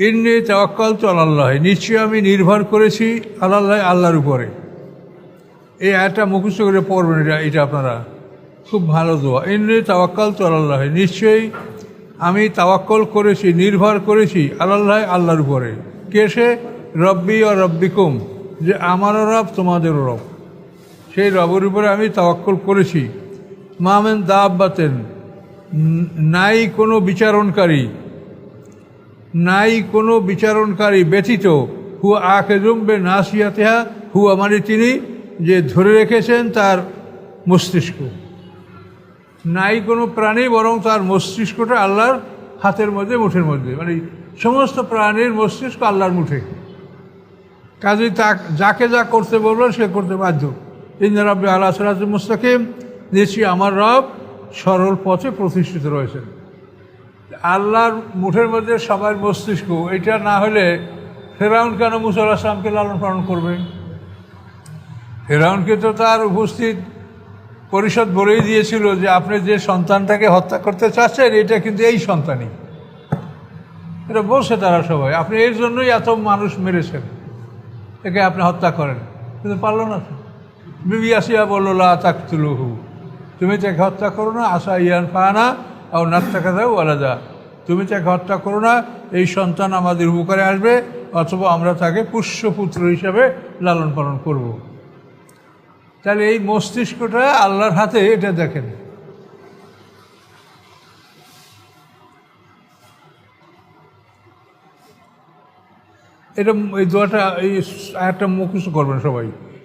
ইন্নি তাওয়াক্কাল তো আল্লাহ নিশ্চয়ই আমি নির্ভর করেছি আল্লাহ আল্লাহর উপরে। এই আয়টা মুখস্থ করে পড়বেন, এটা এটা আপনারা। খুব ভালো দোয়া। ইন্নি তাওয়াক্কাল তো আল্লাহ নিশ্চয়ই আমি তাওয়াক্কল করেছি, নির্ভর করেছি আল্লাহ আল্লাহর উপরে। কে সে? রব্বি ও রব্বিকুম। যে আমারও রব, তোমাদেরও রব। সেই রবের উপরে আমি তাওয়াক্কল করেছি। মামেন দাব্বাতেন নাই কোনো বিচারণকারী। নাই কোনো বিচারণকারী ব্যতীত, হুয়া আখে জমবে নাসিয়াতেহা, হুয়া মানে তিনি যে ধরে রেখেছেন তার মস্তিষ্ক। নাই কোনো প্রাণী বরং তার মস্তিষ্কটা আল্লাহর হাতের মধ্যে, মুঠের মধ্যে। মানে সমস্ত প্রাণীর মস্তিষ্ক আল্লাহর মুঠে। কাজেই তা যাকে যা করতে বলল সে করতে বাধ্য। ইন্দিরা রব্বে আল্লাহ সালাত মুস্তাকিম, নিশ্চয়ই আমার রব সরল পথে প্রতিষ্ঠিত রয়েছেন। আল্লাহর মুঠের মধ্যে সবার মস্তিষ্ক, এটা না হলে ফেরাউন কেন মুসল আসলামকে লালন পালন করবে? ফেরাউনকে তো তার উপস্থিত পরিষদ বলেই দিয়েছিল যে আপনি যে সন্তানটাকে হত্যা করতে চাচ্ছেন, এটা কিন্তু এই সন্তানই। এটা বলছে তারা সবাই, আপনি এর জন্যই এত মানুষ মেরেছেন, একে আপনি হত্যা করেন। কিন্তু পারল না বিবি আসিয়া বলল, লা তাকতুলুহু, তুমি তাকে হত্যা করো না, আশা ইয়ান ফানা আর নাত্তাকা দাও আলাদা। তুমি তাকে হত্যা করো না, এই সন্তান আমাদের উপকারে আসবে, অথবা আমরা তাকে পুষ্যপুত্র হিসাবে লালন পালন করব। তাহলে এই মস্তিষ্কটা আল্লাহর হাতে এটা দেখেন। এটা এই দোয়াটা, এই একটা মুখস্থ করবেন সবাই।